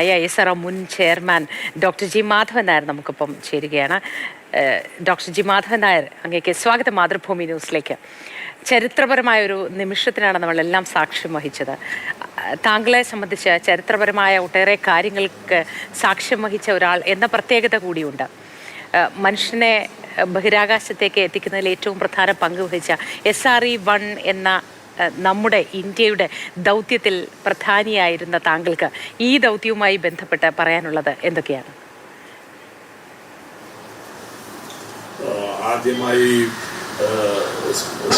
I S R മുൻ chairman doctor G Madhavan Nair നമുക്കിപ്പം ചേരുകയാണ്. ഡോക്ടർ ജി മാധവൻ നായർ അങ്ങേക്ക് സ്വാഗതം മാതൃഭൂമി ന്യൂസിലേക്ക്. ചരിത്രപരമായ ഒരു നിമിഷത്തിനാണ് നമ്മളെല്ലാം സാക്ഷ്യം വഹിച്ചത്. താങ്കളെ സംബന്ധിച്ച് ചരിത്രപരമായ ഒട്ടേറെ കാര്യങ്ങൾക്ക് സാക്ഷ്യം വഹിച്ച ഒരാൾ എന്ന പ്രത്യേകത കൂടിയുണ്ട്. മനുഷ്യനെ ബഹിരാകാശത്തേക്ക് എത്തിക്കുന്നതിൽ ഏറ്റവും പ്രധാന പങ്ക് വഹിച്ച എസ് ആർ ഇ വൺ എന്ന നമ്മുടെ ഇന്ത്യയുടെ ദൗത്യത്തിൽ പ്രധാനിയായിരുന്ന താങ്കൾക്ക് ഈ ദൗത്യവുമായി ബന്ധപ്പെട്ട് പറയാനുള്ളത് എന്തൊക്കെയാണ്? ആദ്യമായി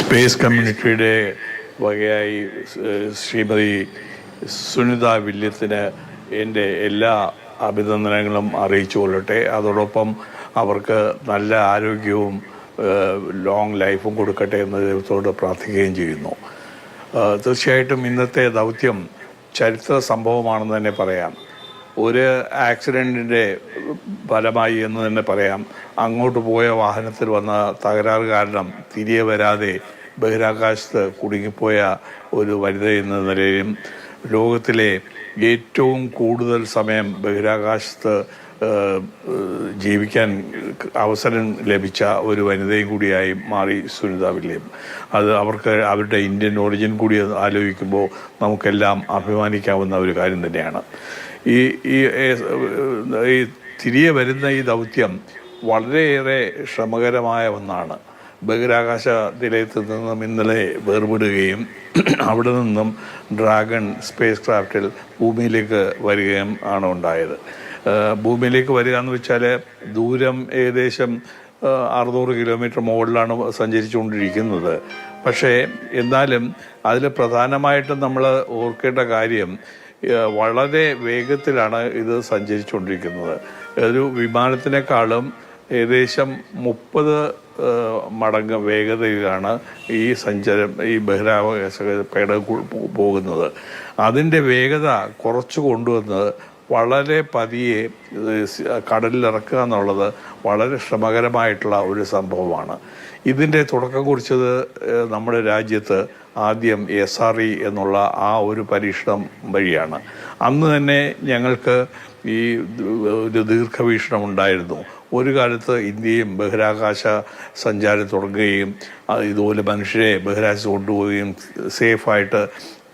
സ്പേസ് കമ്മ്യൂണിറ്റിയുടെ വകയായി ശ്രീമതി സുനിത വില്യത്തിന് എന്റെ എല്ലാ അഭിനന്ദനങ്ങളും അറിയിച്ചു കൊള്ളട്ടെ. അതോടൊപ്പം അവർക്ക് നല്ല ആരോഗ്യവും ലോങ് ലൈഫും കൊടുക്കട്ടെ എന്ന ദൈവത്തോട് പ്രാർത്ഥിക്കുകയും ചെയ്യുന്നു. തീർച്ചയായിട്ടും ഇന്നത്തെ ദൗത്യം ചരിത്ര സംഭവമാണെന്ന് തന്നെ പറയാം. ഒരു ആക്സിഡന്റിന്റെ ഫലമായി എന്ന് തന്നെ പറയാം. അങ്ങോട്ട് പോയ വാഹനത്തിൽ വന്ന തകരാറ് കാരണം തിരികെ വരാതെ ബഹിരാകാശത്ത് കുടുങ്ങിപ്പോയ ഒരു വനിത എന്ന നിലയിലും ലോകത്തിലെ ഏറ്റവും കൂടുതൽ സമയം ബഹിരാകാശത്ത് ജീവിക്കാൻ അവസരം ലഭിച്ച ഒരു വനിതയും കൂടിയായി മാറി സുനിത വില്യം. അത് അവർക്ക് അവരുടെ ഇന്ത്യൻ ഒറിജിൻ കൂടി ആലോചിക്കുമ്പോൾ നമുക്കെല്ലാം അഭിമാനിക്കാവുന്ന ഒരു കാര്യം തന്നെയാണ്. ഈ ഈ തിരികെ വരുന്ന ഈ ദൗത്യം വളരെയേറെ ശ്രമകരമായ ഒന്നാണ്. ബഹിരാകാശ നിലയത്തിൽ നിന്നും ഇന്നലെ വേർപെടുകയും അവിടെ നിന്നും ഡ്രാഗൺ സ്പേസ് ക്രാഫ്റ്റിൽ ഭൂമിയിലേക്ക് വരികയും ആണ് ഉണ്ടായത്. ഭൂമിയിലേക്ക് വരിക എന്ന് വെച്ചാൽ ദൂരം ഏകദേശം അറുന്നൂറ് കിലോമീറ്റർ മുകളിലാണ് സഞ്ചരിച്ചുകൊണ്ടിരിക്കുന്നത്. പക്ഷേ എന്നാലും അതിൽ പ്രധാനമായിട്ടും നമ്മൾ ഓർക്കേണ്ട കാര്യം വളരെ വേഗത്തിലാണ് ഇത് സഞ്ചരിച്ചുകൊണ്ടിരിക്കുന്നത്. ഒരു വിമാനത്തിനേക്കാളും ഏകദേശം മുപ്പത് മടങ്ങ് വേഗതയിലാണ് ഈ സഞ്ചാരം ഈ ബഹിരാകാശ പേട പോകുന്നത്. അതിന്റെ വേഗത കുറച്ച് കൊണ്ടുവന്ന് വളരെ പതിയെ കടലിലിറക്കുക എന്നുള്ളത് വളരെ ശ്രമകരമായിട്ടുള്ള ഒരു സംഭവമാണ്. ഇതിന്റെ തുടക്കം കുറിച്ചത് നമ്മുടെ രാജ്യത്ത് ആദ്യം എസ് ആർ ഇ എന്നുള്ള ആ ഒരു പരീക്ഷണം വഴിയാണ്. അന്ന് തന്നെ ഞങ്ങൾക്ക് ഈ ഒരു ദീർഘവീക്ഷണം ഉണ്ടായിരുന്നു. ഒരു കാലത്ത് ഇന്ത്യയും ബഹിരാകാശ സഞ്ചാരം തുടങ്ങുകയും ഇതുപോലെ മനുഷ്യരെ ബഹിരാകാശത്ത് കൊണ്ടുപോവുകയും സേഫായിട്ട്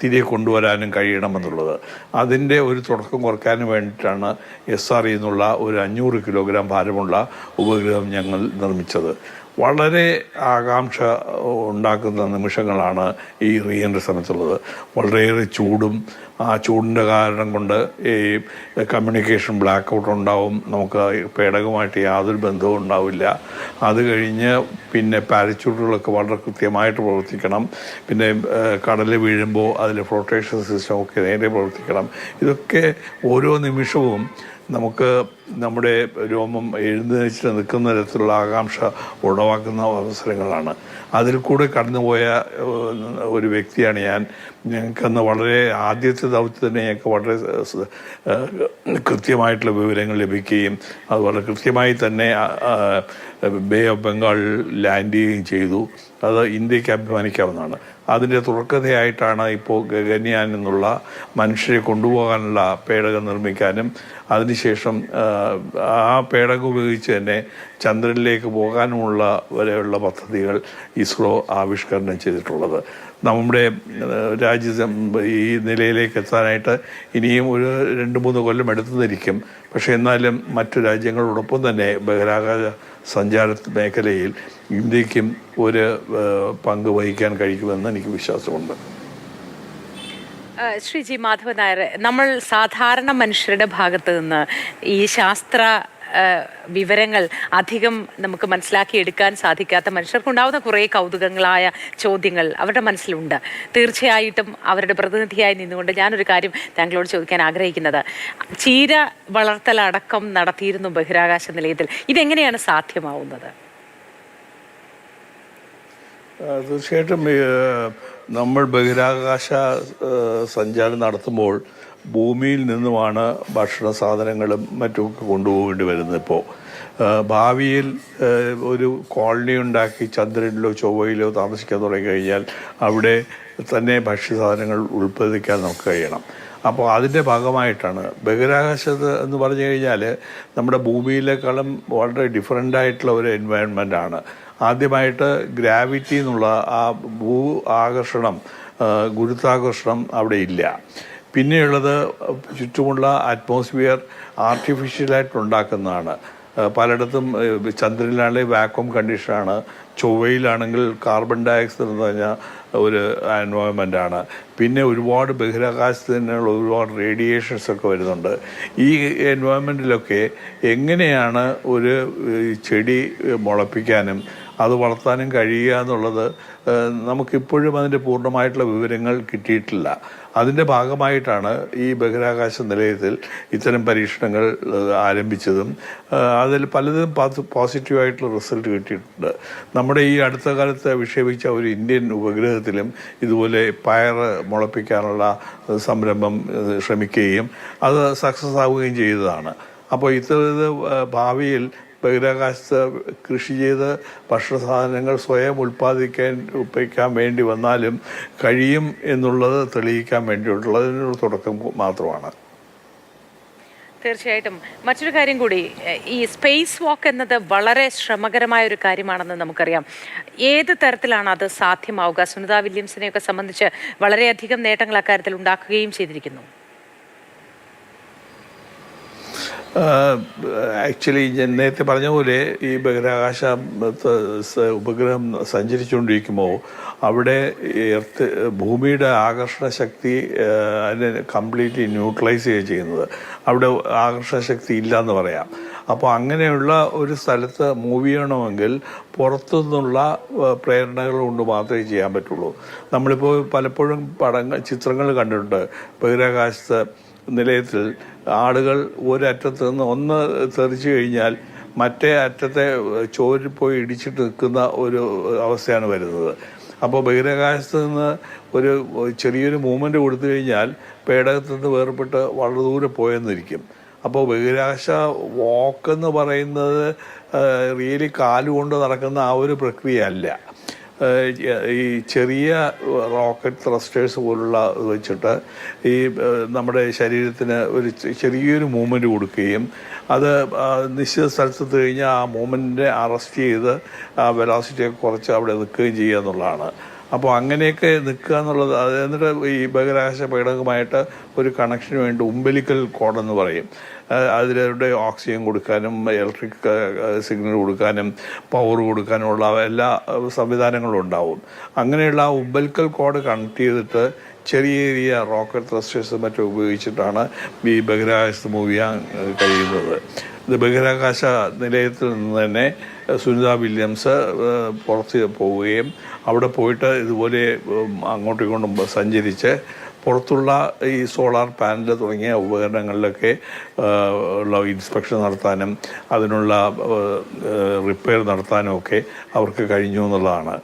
തിരികെ കൊണ്ടുവരാനും കഴിയണമെന്നുള്ളത്. അതിന്റെ ഒരു തുടക്കം കുറയ്ക്കാനും വേണ്ടിയിട്ടാണ് എസ് ആർ എന്നുള്ള ഒരു അഞ്ഞൂറ് കിലോഗ്രാം ഭാരമുള്ള ഉപഗ്രഹം ഞങ്ങൾ നിർമ്മിച്ചത്. വളരെ ആകാംക്ഷ ഉണ്ടാക്കുന്ന നിമിഷങ്ങളാണ് ഈ റീ എൻട്രി സമയത്തുള്ളത് വളരെയേറെ ചൂടും ആ ചൂടിന്റെ കാരണം കൊണ്ട് ഈ കമ്മ്യൂണിക്കേഷൻ ബ്ലാക്ക് ഔട്ട് ഉണ്ടാവും. നമുക്ക് പേടകമായിട്ട് യാതൊരു ബന്ധവും ഉണ്ടാവില്ല. അത് കഴിഞ്ഞ് പിന്നെ പാരച്യൂട്ടുകളൊക്കെ വളരെ കൃത്യമായിട്ട് പ്രവർത്തിക്കണം. പിന്നെ കടലിൽ വീഴുമ്പോൾ അതിൽ ഫ്ലോട്ടേഷൻ സിസ്റ്റം ഒക്കെ നേരെ പ്രവർത്തിക്കണം. ഇതൊക്കെ ഓരോ നിമിഷവും നമുക്ക് നമ്മുടെ രോമം എഴുന്നേറ്റ് നിൽക്കുന്ന തരത്തിലുള്ള ആകാംക്ഷ ഉളവാക്കുന്ന അവസരങ്ങളാണ്. അതിൽ കൂടെ കടന്നുപോയ ഒരു വ്യക്തിയാണ് ഞാൻ. ഞങ്ങൾക്കന്ന് വളരെ ആദ്യത്തെ ദൗത്യത്തിന് ഞങ്ങൾക്ക് വളരെ കൃത്യമായിട്ടുള്ള വിവരങ്ങൾ ലഭിക്കുകയും അത് വളരെ കൃത്യമായി തന്നെ ബേ ഓഫ് ബംഗാൾ ലാൻഡ് ചെയ്യുകയും ചെയ്തു. അത് ഇന്ത്യയ്ക്ക് അഭിമാനിക്കാവുന്നതാണ്. അതിന്റെ തുടക്കതയായിട്ടാണ് ഇപ്പോൾ ഗഗൻയാൻ എന്നുള്ള മനുഷ്യരെ കൊണ്ടുപോകാനുള്ള പേടകം നിർമ്മിക്കാനും അതിനുശേഷം ആ, പേടകം ഉപയോഗിച്ച് തന്നെ ചന്ദ്രനിലേക്ക് പോകാനുമുള്ള വരെയുള്ള പദ്ധതികൾ ഇസ്രോ ആവിഷ്കരണം ചെയ്തിട്ടുള്ളത്. നമ്മുടെ രാജ്യ ഈ നിലയിലേക്ക് എത്താനായിട്ട് ഇനിയും ഒരു രണ്ട് മൂന്ന് കൊല്ലം എടുത്തു എടുത്തുന്നിരിക്കും പക്ഷെ എന്നാലും മറ്റു രാജ്യങ്ങളോടൊപ്പം തന്നെ ബഹിരാകാശ സഞ്ചാര മേഖലയിൽ ഇന്ത്യക്കും ഒരു പങ്ക് വഹിക്കാൻ കഴിക്കുമെന്ന് എനിക്ക് വിശ്വാസമുണ്ട്. ശ്രീജി മാധവൻ നായർ നമ്മൾ സാധാരണ മനുഷ്യരുടെ ഭാഗത്ത് നിന്ന് ഈ ശാസ്ത്ര വിവരങ്ങൾ അധികം നമുക്ക് മനസ്സിലാക്കിയെടുക്കാൻ സാധിക്കാത്ത മനുഷ്യർക്കുണ്ടാവുന്ന കുറേ കൗതുകങ്ങളായ ചോദ്യങ്ങൾ അവരുടെ മനസ്സിലുണ്ട്. തീർച്ചയായിട്ടും അവരുടെ പ്രതിനിധിയായി നിന്നുകൊണ്ട് ഞാനൊരു കാര്യം താങ്കളോട് ചോദിക്കാൻ ആഗ്രഹിക്കുന്നത്. ചീര വളർത്തലടക്കം നടത്തിയിരുന്നു ബഹിരാകാശ നിലയത്തിൽ. ഇതെങ്ങനെയാണ് സാധ്യമാവുന്നത്? തീർച്ചയായിട്ടും നമ്മൾ ബഹിരാകാശ സഞ്ചാരം നടത്തുമ്പോൾ ഭൂമിയിൽ നിന്നുമാണ് ഭക്ഷണ സാധനങ്ങളും മറ്റുമൊക്കെ കൊണ്ടുപോകേണ്ടി വരുന്നത് ഇപ്പോൾ ഭാവിയിൽ ഒരു കോളനി ഉണ്ടാക്കി ചന്ദ്രനിലോ ചൊവ്വയിലോ താമസിക്കാൻ തുടങ്ങിക്കഴിഞ്ഞാൽ അവിടെ തന്നെ ഭക്ഷ്യസാധനങ്ങൾ ഉൽപ്പാദിക്കാൻ നമുക്ക് കഴിയണം. അപ്പോൾ അതിന്റെ ഭാഗമായിട്ടാണ് ബഹിരാകാശത്ത് എന്ന് പറഞ്ഞു കഴിഞ്ഞാൽ നമ്മുടെ ഭൂമിയിലേക്കാളും വളരെ ഡിഫറെന്റ് ആയിട്ടുള്ള ഒരു എൻവയൺമെന്റ് ആണ്. ആദ്യമായിട്ട് ഗ്രാവിറ്റി എന്നുള്ള ആ ഭൂ ആകർഷണം ഗുരുത്വാകർഷണം അവിടെ ഇല്ല. പിന്നെയുള്ളത് ചുറ്റുമുള്ള അറ്റ്മോസ്ഫിയർ ആർട്ടിഫിഷ്യലായിട്ട് ഉണ്ടാക്കുന്നതാണ്. പലയിടത്തും ചന്ദ്രനിലാണെങ്കിൽ വാക്വം കണ്ടീഷനാണ് ചൊവ്വയിലാണെങ്കിൽ കാർബൺ ഡയോക്സൈഡ് എന്ന് പറഞ്ഞ ഒരു ആണ്. പിന്നെ ഒരുപാട് ബഹിരാകാശത്ത് തന്നെയുള്ള ഒരുപാട് റേഡിയേഷൻസ് ഒക്കെ വരുന്നുണ്ട്. ഈ എൻവയോൺമെന്റിലൊക്കെ എങ്ങനെയാണ് ഒരു ചെടി മുളപ്പിക്കാനും അത് വളർത്താനും കഴിയുക എന്നുള്ളത് നമുക്കിപ്പോഴും അതിന്റെ പൂർണമായിട്ടുള്ള വിവരങ്ങൾ കിട്ടിയിട്ടില്ല. അതിന്റെ ഭാഗമായിട്ടാണ് ഈ ബഹിരാകാശ നിലയത്തിൽ ഇത്തരം പരീക്ഷണങ്ങൾ ആരംഭിച്ചതും അതിൽ പലതും പോസിറ്റീവായിട്ടുള്ള റിസൾട്ട് കിട്ടിയിട്ടുണ്ട്. നമ്മുടെ ഈ അടുത്ത കാലത്ത് വിക്ഷേപിച്ച ഒരു ഇന്ത്യൻ ഉപഗ്രഹത്തിലും ഇതുപോലെ പയർ മുളപ്പിക്കാനുള്ള സംരംഭം ശ്രമിക്കുകയും അത് സക്സസ് ആവുകയും ചെയ്തതാണ്. അപ്പോൾ ഇത്തരത്തിൽ ഭാവിയിൽ ബഹിരാകാശത്ത് കൃഷി ചെയ്ത് ഭക്ഷണ സാധനങ്ങൾ സ്വയം ഉൽപ്പാദിക്കാൻ ഉപയോഗിക്കാൻ വേണ്ടി വന്നാലും കഴിയും എന്നുള്ളത് തെളിയിക്കാൻ വേണ്ടിയിട്ടുള്ളതിനൊരു തുടക്കം മാത്രമാണ്. തീർച്ചയായിട്ടും. മറ്റൊരു കാര്യം കൂടി ഈ സ്പേസ് വാക്ക് എന്നത് വളരെ ശ്രമകരമായ ഒരു കാര്യമാണെന്ന് നമുക്കറിയാം. ഏത് തരത്തിലാണ് അത് സാധ്യമാവുക? സുനിത വില്യംസിനെയൊക്കെ സംബന്ധിച്ച് വളരെയധികം നേട്ടങ്ങൾ അക്കാര്യത്തിൽ ഉണ്ടാക്കുകയും ചെയ്തിരിക്കുന്നു. ആക്ച്വലി ഞാൻ നേരത്തെ പറഞ്ഞ പോലെ ഈ ബഹിരാകാശ ഉപഗ്രഹം സഞ്ചരിച്ചുകൊണ്ടിരിക്കുമ്പോൾ അവിടെ എർത്ത് ഭൂമിയുടെ ആകർഷണ ശക്തി അതിനെ കംപ്ലീറ്റ്ലി ന്യൂട്രലൈസ് ചെയ്യുക ചെയ്യുന്നത്. അവിടെ ആകർഷണ ശക്തി ഇല്ല എന്ന് പറയാം. അപ്പോൾ അങ്ങനെയുള്ള ഒരു സ്ഥലത്ത് മൂവ് ചെയ്യണമെങ്കിൽ പുറത്തുനിന്നുള്ള പ്രേരണകൾ കൊണ്ട് മാത്രമേ ചെയ്യാൻ പറ്റുള്ളൂ. നമ്മളിപ്പോൾ പലപ്പോഴും പടങ്ങൾ ചിത്രങ്ങൾ കണ്ടിട്ടുണ്ട്. ബഹിരാകാശത്ത് നിലയത്തിൽ ആളുകൾ ഒരറ്റത്ത് നിന്ന് ഒന്ന് തെറിച്ചു കഴിഞ്ഞാൽ മറ്റേ അറ്റത്തെ ചോരിൽ പോയി ഇടിച്ചിട്ട് നിൽക്കുന്ന ഒരു അവസ്ഥയാണ് വരുന്നത്. അപ്പോൾ ബഹിരാകാശത്ത് നിന്ന് ഒരു ചെറിയൊരു മൂവ്മെന്റ് കൊടുത്തു കഴിഞ്ഞാൽ പേടകത്തു നിന്ന് വേർപെട്ട് വളരെ ദൂരെ പോയെന്നിരിക്കും. അപ്പോൾ ബഹിരാകാശ വാക്ക് എന്ന് പറയുന്നത് റിയലി കാലുകൊണ്ട് നടക്കുന്ന ആ ഒരു പ്രക്രിയ അല്ല ഈ ചെറിയ റോക്കറ്റ് ത്രസ്റ്റേഴ്സ് പോലുള്ള വെച്ചിട്ട് ഈ നമ്മുടെ ശരീരത്തിന് ഒരു ചെറിയൊരു മൂവ്മെന്റ് കൊടുക്കുകയും അത് നിശ്ചിത സ്ഥലത്തെത്തി കഴിഞ്ഞാൽ ആ മൂവ്മെന്റിനെ അറസ്റ്റ് ചെയ്ത് ആ വെലോസിറ്റിയെ കുറച്ച് അവിടെ നിൽക്കുകയും ചെയ്യുക എന്നുള്ളതാണ്. അപ്പോൾ അങ്ങനെയൊക്കെ നിൽക്കുക എന്നുള്ളത് എന്നിട്ട് ഈ ബഹിരാകാശ പേടകമായിട്ട് ഒരു കണക്ഷന് വേണ്ടി ഉമ്പലിക്കൽ കോഡെന്ന് പറയും. അതിലൂടെ ഓക്സിജൻ കൊടുക്കാനും ഇലക്ട്രിക് സിഗ്നൽ കൊടുക്കാനും പവർ കൊടുക്കാനുമുള്ള എല്ലാ സംവിധാനങ്ങളും ഉണ്ടാവും. അങ്ങനെയുള്ള ആ ഉബൽക്കൽ കോഡ് കണക്ട് ചെയ്തിട്ട് ചെറിയ ചെറിയ റോക്കറ്റ് ത്രസ്റ്റേഴ്സും മറ്റും ഉപയോഗിച്ചിട്ടാണ് ഈ ബഹിരാകാശത്ത് മൂവ് ചെയ്യാൻ കഴിയുന്നത്. ഇത് ബഹിരാകാശ നിലയത്തിൽ നിന്ന് തന്നെ സുനിത വില്യംസ് പുറത്ത് പോവുകയും അവിടെ പോയിട്ട് ഇതുപോലെ അങ്ങോട്ടും ഇങ്ങോട്ടും സഞ്ചരിച്ച് പുറത്തുള്ള ഈ സോളാർ പാനൽ തുടങ്ങിയ ഉപകരണങ്ങളിലൊക്കെ ഉള്ള ഇൻസ്പെക്ഷൻ നടത്താനും അതിനുള്ള റിപ്പയർ നടത്താനും ഒക്കെ അവർക്ക് കഴിഞ്ഞു എന്നുള്ളതാണ്.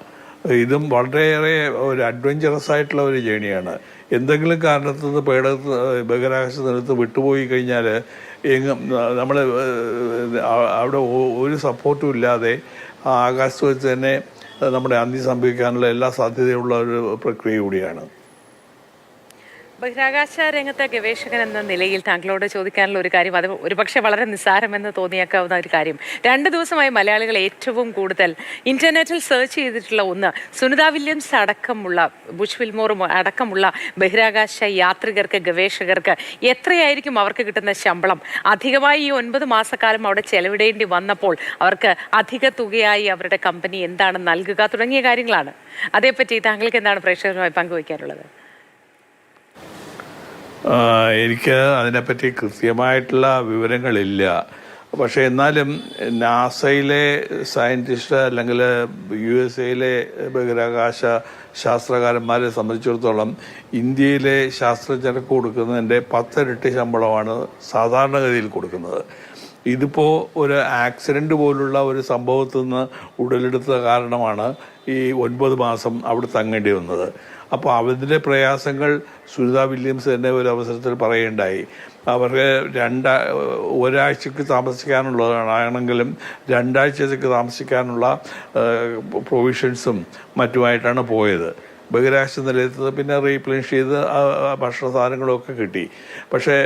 ഇതും വളരെയേറെ ഒരു അഡ്വഞ്ചറസ് ആയിട്ടുള്ള ഒരു ജേണിയാണ്. എന്തെങ്കിലും കാരണത്തിൽ നിന്ന് പേട ബഹിരാകാശ നിരത്ത് വിട്ടുപോയി കഴിഞ്ഞാൽ എങ്ങും നമ്മൾ അവിടെ ഒരു സപ്പോർട്ടും ഇല്ലാതെ ആകാശത്ത് വെച്ച് തന്നെ നമ്മുടെ അന്തി സംഭവിക്കാനുള്ള എല്ലാ സാധ്യതയുള്ള ഒരു പ്രക്രിയ കൂടിയാണ്. ബഹിരാകാശ രംഗത്തെ ഗവേഷകൻ എന്ന നിലയിൽ താങ്കളോട് ചോദിക്കാനുള്ള ഒരു കാര്യം അത് ഒരുപക്ഷെ വളരെ നിസ്സാരമെന്ന് തോന്നിയേക്കാവുന്ന ഒരു കാര്യം. രണ്ട് ദിവസമായി മലയാളികൾ ഏറ്റവും കൂടുതൽ ഇന്റർനെറ്റിൽ സെർച്ച് ചെയ്തിട്ടുള്ള ഒന്ന് സുനിത വില്യംസ് അടക്കമുള്ള ബുഷ് വിൽമോറും അടക്കമുള്ള ബഹിരാകാശ യാത്രികർക്ക് ഗവേഷകർക്ക് എത്രയായിരിക്കും അവർക്ക് കിട്ടുന്ന ശമ്പളം? അധികമായി ഈ ഒൻപത് മാസക്കാലം അവിടെ ചെലവിടേണ്ടി വന്നപ്പോൾ അവർക്ക് അധിക തുകയായി അവരുടെ കമ്പനി എന്താണ് നൽകുക തുടങ്ങിയ കാര്യങ്ങളാണ്. അതേപ്പറ്റി താങ്കൾക്ക് എന്താണ് പ്രേക്ഷകരുമായി പങ്കുവയ്ക്കാനുള്ളത്? ആ, എനിക്ക് അതിനെപ്പറ്റി കൃത്യമായിട്ടുള്ള വിവരങ്ങളില്ല. പക്ഷേ എന്നാലും നാസയിലെ സയന്റിസ്റ്റ് അല്ലെങ്കിൽ യു എസ് എയിലെ ബഹിരാകാശ ശാസ്ത്രകാരന്മാരെ സംബന്ധിച്ചിടത്തോളം ഇന്ത്യയിലെ ശാസ്ത്രജ്ഞർക്ക് കൊടുക്കുന്നതിന്റെ പത്തിരട്ടി ശമ്പളമാണ് സാധാരണഗതിയിൽ കൊടുക്കുന്നത്. ഇതിപ്പോൾ ഒരു ആക്സിഡന്റ് പോലുള്ള ഒരു സംഭവത്തിൽ നിന്ന് ഉടലെടുത്ത കാരണമാണ് ഈ ഒൻപത് മാസം അവിടെ തങ്ങേണ്ടി വന്നത്. അപ്പോൾ അവരുടെ പ്രയാസങ്ങൾ സുനിത വില്യംസ് തന്നെ ഒരു അവസരത്തിൽ പറയുണ്ടായി അവർക്ക് രണ്ടാ ഒരാഴ്ചക്ക് താമസിക്കാനുള്ളതാണെങ്കിലും രണ്ടാഴ്ചത്തേക്ക് താമസിക്കാനുള്ള പ്രൊവിഷൻസും മറ്റുമായിട്ടാണ് പോയത്. ബഹിരാകാശ നിലയത്ത് പിന്നെ റീപ്ലേസ് ചെയ്ത് ഭക്ഷണ സാധനങ്ങളൊക്കെ കിട്ടി. പക്ഷേ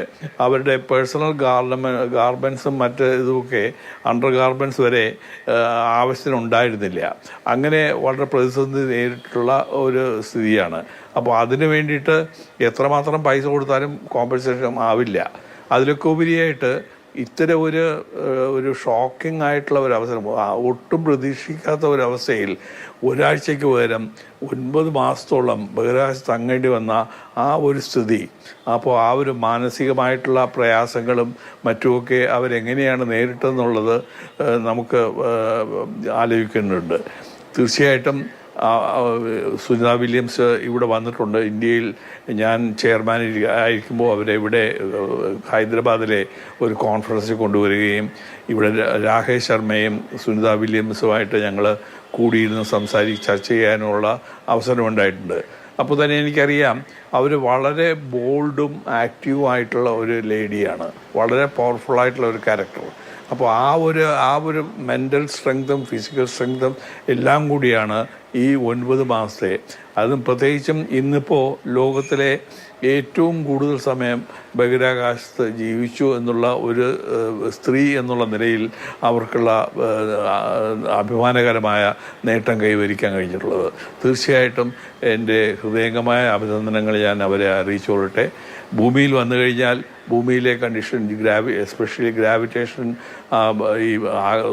അവരുടെ പേഴ്സണൽ ഗാർമെൻ ഗാർമെൻസും മറ്റ് ഇതുമൊക്കെ അണ്ടർ ഗാർമെൻസ് വരെ ആവശ്യത്തിനുണ്ടായിരുന്നില്ല. അങ്ങനെ വളരെ പ്രതിസന്ധി നേരിട്ടുള്ള ഒരു സ്ഥിതിയാണ്. അപ്പോൾ അതിന് വേണ്ടിയിട്ട് എത്രമാത്രം പൈസ കൊടുത്താലും കോമ്പൻസേഷൻ ആവില്ല. അതിലൊക്കെ ഉപരിയായിട്ട് ഇത്തരം ഒരു ഒരു ഷോക്കിംഗ് ആയിട്ടുള്ള ഒരു അവസരം. ഒട്ടും പ്രതീക്ഷിക്കാത്ത ഒരു അവസ്ഥയിൽ ഒരാഴ്ചയ്ക്ക് പകരം ഒൻപത് മാസത്തോളം ബഹിരാകാശ തങ്ങേണ്ടി വന്ന ആ ഒരു സ്ഥിതി അപ്പോൾ ആ ഒരു മാനസികമായിട്ടുള്ള പ്രയാസങ്ങളും മറ്റുമൊക്കെ അവരെങ്ങനെയാണ് നേരിട്ടെന്നുള്ളത് നമുക്ക് ആലോചിക്കുന്നുണ്ട് തീർച്ചയായിട്ടും സുനിത വില്യംസ് ഇവിടെ വന്നിട്ടുണ്ട്. ഇന്ത്യയിൽ ഞാൻ ചെയർമാൻ ആയിരിക്കുമ്പോൾ അവരെ ഇവിടെ ഹൈദരാബാദിലെ ഒരു കോൺഫറൻസിൽ കൊണ്ടുവരികയും ഇവിടെ രാകേഷ് ശർമ്മയും സുനിത വില്യംസുമായിട്ട് ഞങ്ങൾ കൂടിയിരുന്ന് സംസാരിച്ച് ചർച്ച ചെയ്യാനുള്ള അവസരമുണ്ടായിട്ടുണ്ട് അപ്പോൾ തന്നെ എനിക്കറിയാം അവർ വളരെ ബോൾഡും ആക്റ്റീവുമായിട്ടുള്ള ഒരു ലേഡിയാണ്. വളരെ പവർഫുൾ ആയിട്ടുള്ള ഒരു ക്യാരക്ടർ അപ്പോൾ ആ ഒരു ആ ഒരു മെന്റൽ സ്ട്രെങ്തും ഫിസിക്കൽ സ്ട്രെങ്തും എല്ലാം കൂടിയാണ് ഈ ഒൻപത് മാസത്തെ അതും പ്രത്യേകിച്ചും ഇന്നിപ്പോൾ ലോകത്തിലെ ഏറ്റവും കൂടുതൽ സമയം ബഹിരാകാശത്ത് ജീവിച്ചു എന്നുള്ള ഒരു സ്ത്രീ എന്നുള്ള നിലയിൽ അവർക്കുള്ള അഭിമാനകരമായ നേട്ടം കൈവരിക്കാൻ കഴിഞ്ഞിട്ടുള്ളത്. തീർച്ചയായിട്ടും എന്റെ ഹൃദയംഗമായ അഭിനന്ദനങ്ങൾ ഞാൻ അവരെ അറിയിച്ചുകൊള്ളട്ടെ. ഭൂമിയിൽ വന്നു കഴിഞ്ഞാൽ ഭൂമിയിലെ കണ്ടീഷൻ ഗ്രാവി എസ്പെഷ്യലി ഗ്രാവിറ്റേഷൻ ഈ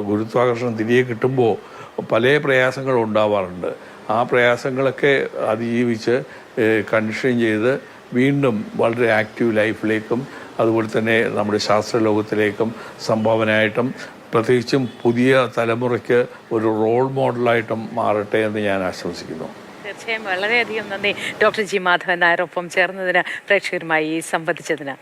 ഗുരുത്വാകർഷണം തിരികെ കിട്ടുമ്പോൾ പല പ്രയാസങ്ങളും ഉണ്ടാവാറുണ്ട്. ആ പ്രയാസങ്ങളൊക്കെ അതിജീവിച്ച് കണ്ടീഷൻ ചെയ്ത് വീണ്ടും വളരെ ആക്റ്റീവ് ലൈഫിലേക്കും അതുപോലെ തന്നെ നമ്മുടെ ശാസ്ത്രലോകത്തിലേക്കും സംഭാവനയായിട്ടും പ്രത്യേകിച്ചും പുതിയ തലമുറയ്ക്ക് ഒരു റോൾ മോഡലായിട്ടും മാറട്ടെ എന്ന് ഞാൻ ആശംസിക്കുന്നു. തീർച്ചയായും വളരെയധികം നന്ദി. ഡോക്ടർ ജി മാധവൻ നായർ ഒപ്പം ചേർന്നതിന് പ്രേക്ഷകരുമായി സംവദിച്ചതിന്.